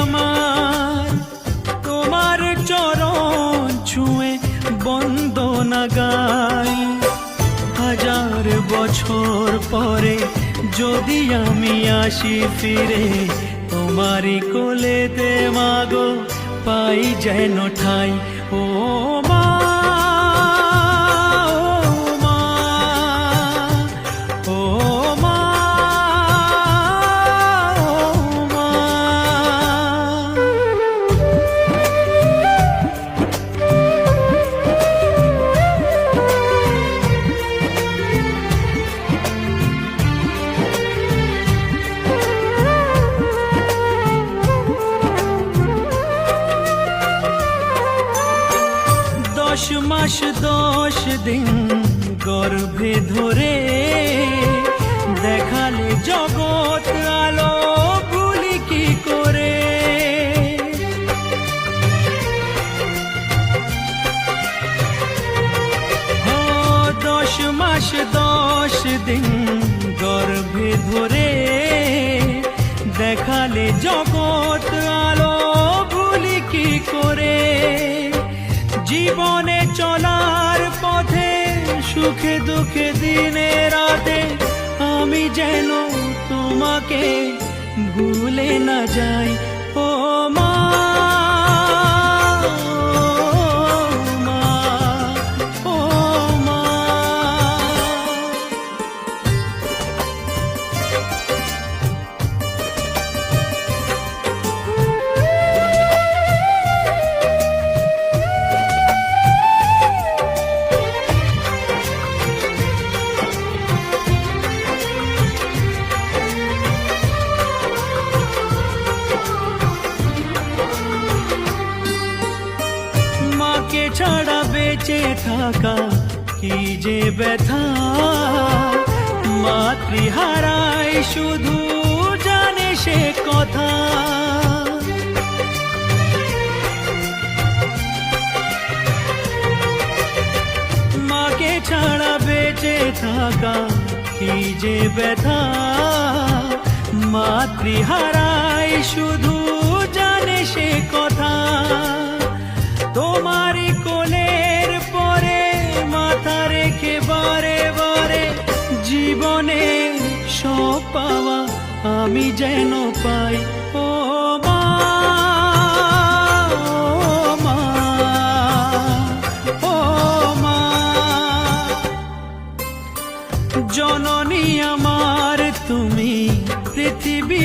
আমার, তোমার চরণ ছুঁয়ে বন্দনা গাই হাজার বছর পরে যদি আমি আসি ফিরে, তোমারই কোলেতে মাগো, পাই যেন ঠাই। ও দশ মাস দশ দিন গর্ভে ধরে দেখালে জগৎ আলো ভুলি কি করে? দশ মাস দশ দিন গর্ভে ধরে দেখালে জগৎ আলো জীবনে চলার পথে সুখে দুঃখে দিনে রাতে আমি যেন তোমাকে ভুলে না যাই। ছাড়া বেঁচে থাকা কি যে ব্যথা? মাতৃহারাই শুধু জানে সে কথা। মাকে ছাড়া বেঁচে থাকা কি যে ব্যথা? মাতৃহারাই শুধু জানে সে কথা। তোমারই আমি যেন পাই ও জননী আমার তুমি পৃথিবী